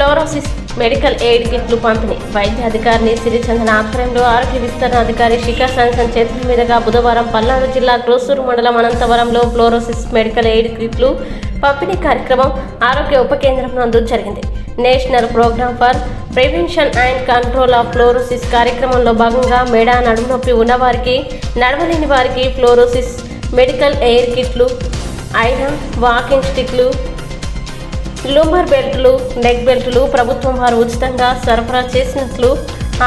Fluorosis medical aid కిట్లు పంపిణీ. వైద్య అధికారిని సిరిచందన ఆధ్వర్యంలో ఆరోగ్య విస్తరణ అధికారి శిఖా సాంసన్ చేతుల మీదుగా బుధవారం పల్నాడు జిల్లా క్రోసూరు మండలం అనంతవరంలో ఫ్లోరోసిస్ మెడికల్ ఎయిడ్ కిట్లు పంపిణీ కార్యక్రమం ఆరోగ్య ఉప కేంద్రం నందు జరిగింది. National programme for prevention and control of fluorosis కార్యక్రమంలో భాగంగా మెడ నడుము నొప్పి ఉన్నవారికి నడవలేని వారికి ఫ్లోరోసిస్ మెడికల్ ఎయిర్ కిట్లు ఐరన్ వాకింగ్ స్టిక్లు లూమర్ బెల్టులు నెక్ బెల్టులు ప్రభుత్వం వారు ఉచితంగా సరఫరా చేసినట్లు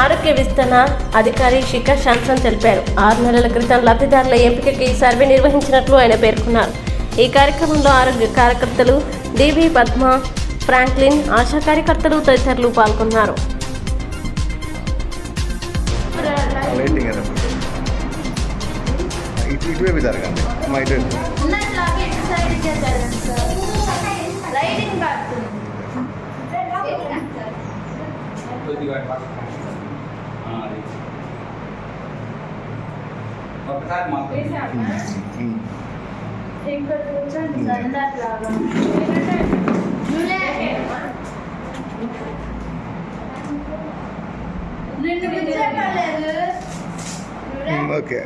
ఆరోగ్య విస్తరణ అధికారి శిఖర్ శాంసన్ తెలిపారు. ఆరు నెలల క్రితం లబ్ధిదారుల ఎంపికకి సర్వే నిర్వహించినట్లు ఆయన పేర్కొన్నారు. ఈ కార్యక్రమంలో ఆరోగ్య కార్యకర్తలు డివి పద్మ ఫ్రాంక్లిన్ ఆశా కార్యకర్తలు తదితరులు పాల్గొన్నారు. ఇటువైపు జరగండి మా ఇటు. కొద్దిగా పక్కన. ఆ, అది. ఒకసారి మాకు ఉమ్. ఇక్కడ కూర్చోండి సార్ ఉన్నట్లాగా నిన్ను కూర్చోలేదు ఓకే